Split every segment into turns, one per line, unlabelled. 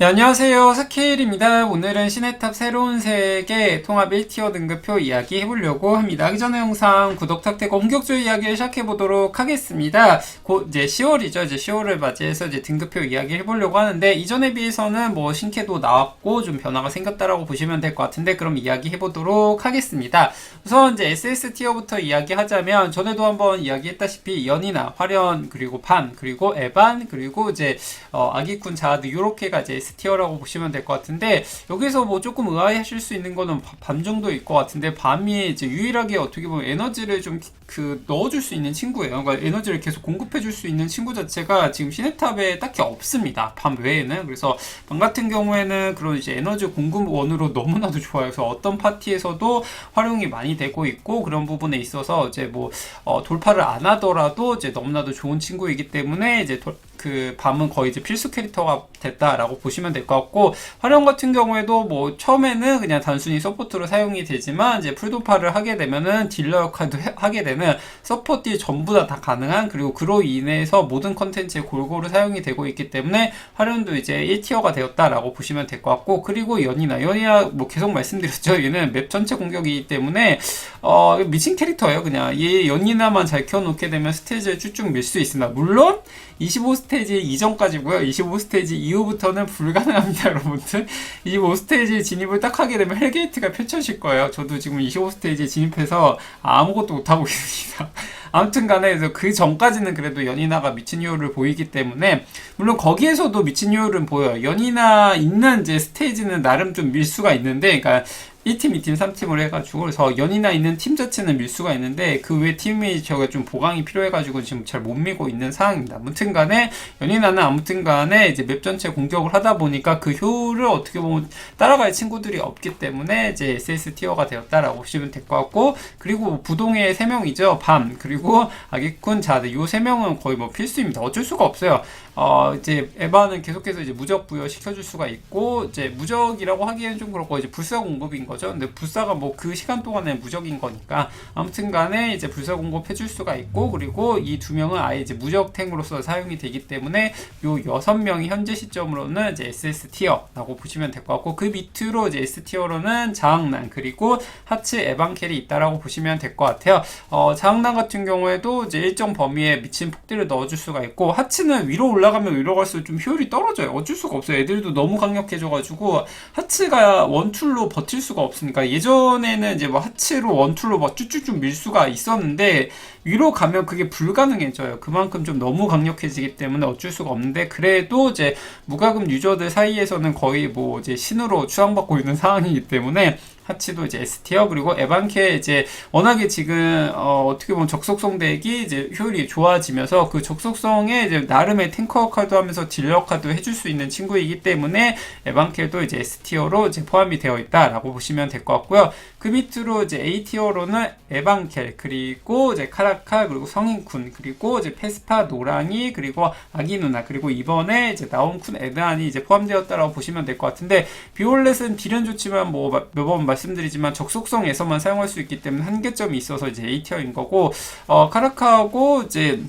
네, 안녕하세요. 스케일입니다. 오늘은 시네탑 새로운 세계 통합 1티어 등급표 이야기 해보려고 합니다. 하기 전에 영상 구독 탁되고 본격적인 이야기를 시작해보도록 하겠습니다. 곧 이제 10월이죠. 이제 10월을 맞이해서 이제 등급표 이야기 해보려고 하는데 이전에 비해서는 뭐 신캐도 나왔고 좀 변화가 생겼다라고 보시면 될 것 같은데 그럼 이야기 해보도록 하겠습니다. 우선 이제 SS 티어부터 이야기하자면 전에도 한번 이야기했다시피 연이나 화련 그리고 반 그리고 에반 그리고 이제 어, 아기쿤 자드 요렇게가 이제 S티어라고 보시면 될 것 같은데 여기서 뭐 조금 의아해하실 수 있는 거는 바- 밤 정도 일 것 같은데 밤이 이제 유일하게 어떻게 보면 에너지를 좀 그 넣어줄 수 있는 친구예요. 그러니까 에너지를 계속 공급해줄 수 있는 친구 자체가 지금 시네탑에 딱히 없습니다. 밤 외에는 그래서 밤 같은 경우에는 그런 이제 에너지 공급원으로 너무나도 좋아요. 그래서 어떤 파티에서도 활용이 많이 되고 있고 그런 부분에 있어서 이제 뭐 어, 돌파를 안 하더라도 이제 너무나도 좋은 친구이기 때문에 이제 돌- 그 밤은 거의 이제 필수 캐릭터가 됐다라고 보시면 될 것 같고 활용 같은 경우에도 뭐 처음에는 그냥 단순히 서포트로 사용이 되지만 이제 풀도파를 하게 되면은 딜러 역할도 해- 하게 되는 서포트 딜 전부 다, 다 가능한 그리고 그로 인해서 모든 컨텐츠에 골고루 사용이 되고 있기 때문에 활용도 이제 1티어가 되었다라고 보시면 될 것 같고 그리고 연이나 연이나 뭐 계속 말씀드렸죠. 얘는 맵 전체 공격이기 때문에 어 미친 캐릭터예요 그냥. 얘 연이나만 잘 키워놓게 되면 스테이지를 쭉쭉 밀 수 있습니다. 물론 25스테이지 이전까지고요. 25스테이지 이후부터는 불가능합니다, 여러분들. 25스테이지 진입을 딱 하게 되면 헬게이트가 펼쳐질 거예요. 저도 지금 25스테이지에 진입해서 아무것도 못하고 있습니다. 아무튼 간에 그 전까지는 그래도 연이나가 미친 이유를 보이기 때문에 물론 거기에서도 미친 이유는 보여요. 연이나 있는 이제 스테이지는 나름 좀 밀 수가 있는데 그러니까 1팀, 2팀, 3팀으로 해가지고 그래서 연이나 있는 팀 자체는 밀 수가 있는데 그 외 팀이 저가 좀 보강이 필요해가지고 지금 잘못 밀고 있는 상황입니다. 아무튼간에 연이나는 아무튼간에 이제 맵 전체 공격을 하다 보니까 그 효율을 어떻게 보면 따라갈 친구들이 없기 때문에 이제 SS 티어가 되었다라고 보시면 될 것 같고 그리고 부동의 세 명이죠. 밤 그리고 아기쿤 자드 요세 명은 거의 뭐 필수입니다. 어쩔 수가 없어요. 어 이제 에바는 계속해서 이제 무적 부여 시켜줄 수가 있고 이제 무적이라고 하기에는 좀 그렇고 이제 불사 공급인 거죠. 근데 불사가 뭐 그 시간 동안에 무적인 거니까 아무튼 간에 이제 불사 공급해 줄 수가 있고 그리고 이 두 명은 아예 이제 무적탱으로서 사용이 되기 때문에 요 여섯 명이 현재 시점으로는 이제 SS 티어라고 보시면 될 것 같고 그 밑으로 이제 S 티어로는 자학난 그리고 하츠 에반켈이 있다라고 보시면 될 것 같아요. 어, 자학난 같은 경우에도 이제 일정 범위에 미친 폭딜을 넣어줄 수가 있고 하츠는 위로 올라가면 위로 갈수록 좀 효율이 떨어져요. 어쩔 수가 없어요. 애들도 너무 강력해져가지고 하츠가 원툴로 버틸 수가 없으니까 예전에는 이제 뭐 하츠로 원툴로 막 쭉쭉쭉 밀 수가 있었는데 위로 가면 그게 불가능해져요. 그만큼 좀 너무 강력해지기 때문에 어쩔 수가 없는데 그래도 이제 무과금 유저들 사이에서는 거의 뭐 이제 신으로 추앙받고 있는 상황이기 때문에 하치도 이제 S티어 그리고 에반케 이제 워낙에 지금 어, 어떻게 보면 적속성 덱이 이제 효율이 좋아지면서 그 적속성에 이제 나름의 탱커 역할도 하면서 딜 역할도 해줄 수 있는 친구이기 때문에 에반케도 이제 S티어로 이제 포함이 되어 있다라고 보시면 될 것 같고요. 그 밑으로 이제 A티어로는 에반켈 그리고 이제 카라카 그리고 성인쿤 그리고 이제 페스파 노랑이 그리고 아기 누나 그리고 이번에 이제 나온 쿤 에드안이 이제 포함되었다라고 보시면 될 것 같은데 비올렛은 딜은 좋지만 뭐몇번말 씀드리지만 적속성에서만 사용할 수 있기 때문에 한계점이 있어서 이제 A티어인 거고 어 카라카하고 이제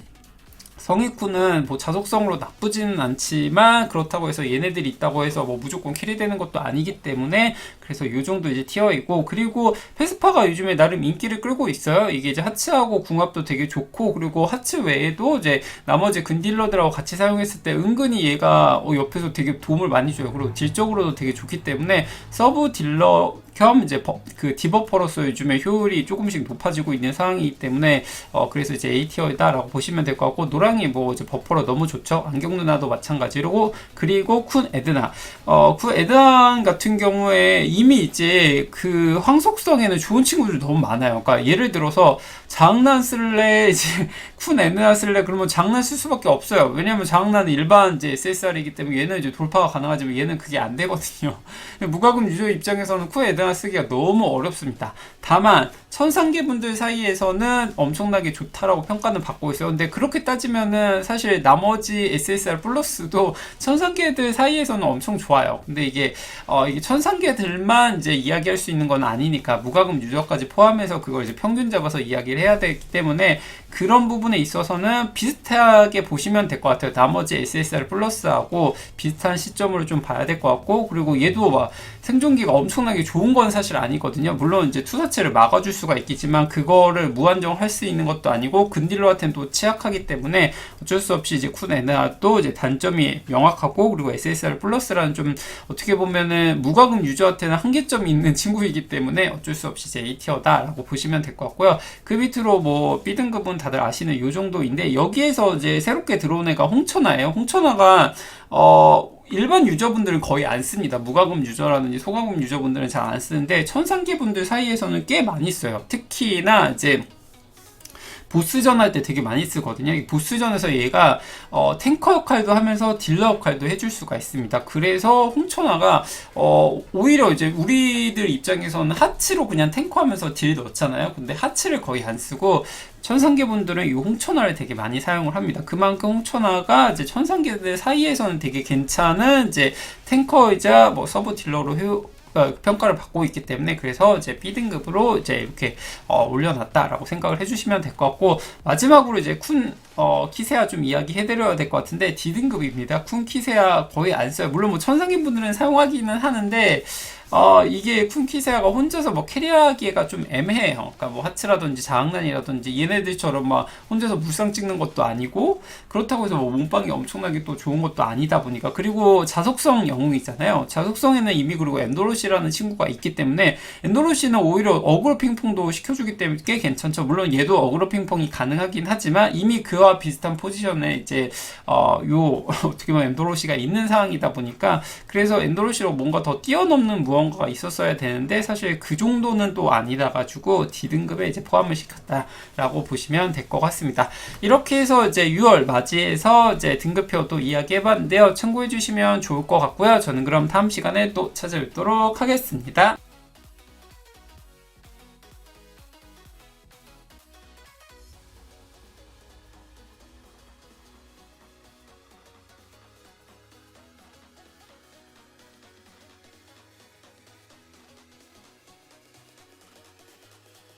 성이쿠는 뭐 자속성으로 나쁘지는 않지만 그렇다고 해서 얘네들이 있다고 해서 뭐 무조건 캐리되는 것도 아니기 때문에 그래서 요 정도 이제 티어이고 그리고 페스파가 요즘에 나름 인기를 끌고 있어요. 이게 이제 하츠하고 궁합도 되게 좋고 그리고 하츠 외에도 이제 나머지 근딜러들하고 같이 사용했을 때 은근히 얘가 어, 옆에서 되게 도움을 많이 줘요. 그리고 딜적으로도 되게 좋기 때문에 서브 딜러 겸 이제 버- 그 디버퍼로서 요즘에 효율이 조금씩 높아지고 있는 상황이기 때문에 어 그래서 이제 A티어이다라고 보시면 될 것 같고 노랑이 뭐 이제 버퍼로 너무 좋죠? 안경 누나도 마찬가지로. 그리고 쿤 에드나. 어쿤 에드나 같은 경우에 이미 이제 그 황속성에는 좋은 친구들이 너무 많아요. 그러니까 예를 들어서 장난 쓸래? 이제 쿤 에드나 쓸래? 그러면 장난 쓸 수밖에 없어요. 왜냐면 장난은 일반 이제 SSR이기 때문에 얘는 이제 돌파가 가능하지만 얘는 그게 안 되거든요. 무과금 유저 입장에서는 쿤 에드나 쓰기가 너무 어렵습니다. 다만 천상계 분들 사이에서는 엄청나게 좋다라고 평가는 받고 있어요. 근데 그렇게 따지면은 사실 나머지 SSR 플러스도 천상계들 사이에서는 엄청 좋아요. 근데 이게 어 이게 천상계들만 이제 이야기할 수 있는 건 아니니까 무과금 유저까지 포함해서 그걸 이제 평균 잡아서 이야기를 해야 되기 때문에 그런 부분에 있어서는 비슷하게 보시면 될 것 같아요. 나머지 SSR 플러스하고 비슷한 시점으로 좀 봐야 될 것 같고 그리고 얘도 막 생존기가 엄청나게 좋은 건 사실 아니거든요. 물론 이제 투사체를 막아줄 수가 있겠지만 그거를 무한정 할 수 있는 것도 아니고 근딜러한테는 또 취약하기 때문에 어쩔 수 없이 이제 쿤 에나도 이제 단점이 명확하고 그리고 SSR 플러스라는 좀 어떻게 보면은 무과금 유저한테는 한계점이 있는 친구이기 때문에 어쩔 수 없이 이제 A티어다라고 보시면 될 것 같고요. 그 밑으로 뭐 B등급은 다들 아시는 요 정도인데 여기에서 이제 새롭게 들어온 애가 홍천하예요. 홍천하가 어 일반 유저분들은 거의 안 씁니다. 무과금 유저라든지 소과금 유저분들은 잘 안 쓰는데 천상계 분들 사이에서는 꽤 많이 써요. 특히나 이제 보스전 할 때 되게 많이 쓰거든요. 이 보스전에서 얘가 어, 탱커 역할도 하면서 딜러 역할도 해줄 수가 있습니다. 그래서 홍천화가 어, 오히려 이제 우리들 입장에서는 하치로 그냥 탱커하면서 딜 넣잖아요. 근데 하치를 거의 안 쓰고 천상계 분들은 이 홍천화를 되게 많이 사용을 합니다. 그만큼 홍천화가 이제 천상계들 사이에서는 되게 괜찮은 이제 탱커이자 뭐 서브 딜러로 해 어, 평가를 받고 있기 때문에 그래서 이제 B등급으로 이제 이렇게 어, 올려놨다라고 생각을 해주시면 될 것 같고 마지막으로 이제 쿤 어, 키세아 좀 이야기해드려야 될 것 같은데 D등급입니다. 쿤 키세아 거의 안 써요. 물론 뭐 천상인 분들은 사용하기는 하는데 어, 이게 쿤키세아가 혼자서 뭐 캐리하기가 좀 애매해요. 그러니까 뭐 하츠라든지 자학난이라든지 얘네들처럼 막 혼자서 물상 찍는 것도 아니고 그렇다고 해서 뭐 몸빵이 엄청나게 또 좋은 것도 아니다 보니까 그리고 자속성 영웅이잖아요. 자속성에는 이미 그리고 엔도로시라는 친구가 있기 때문에 엔도로시는 오히려 어그로 핑퐁도 시켜주기 때문에 꽤 괜찮죠. 물론 얘도 어그로 핑퐁이 가능하긴 하지만 이미 그와 비슷한 포지션에 이제 어, 요 어떻게 보면 엔도로시가 있는 상황이다 보니까 그래서 엔도로시로 뭔가 더 뛰어넘는 무언 무언가가 있었어야 되는데 사실 그 정도는 또 아니다 가지고 D등급에 이제 포함을 시켰다라고 보시면 될 것 같습니다. 이렇게 해서 이제 6월 맞이해서 이제 등급표 또 이야기해 봤는데요. 참고해 주시면 좋을 것 같고요. 저는 그럼 다음 시간에 또 찾아뵙도록 하겠습니다.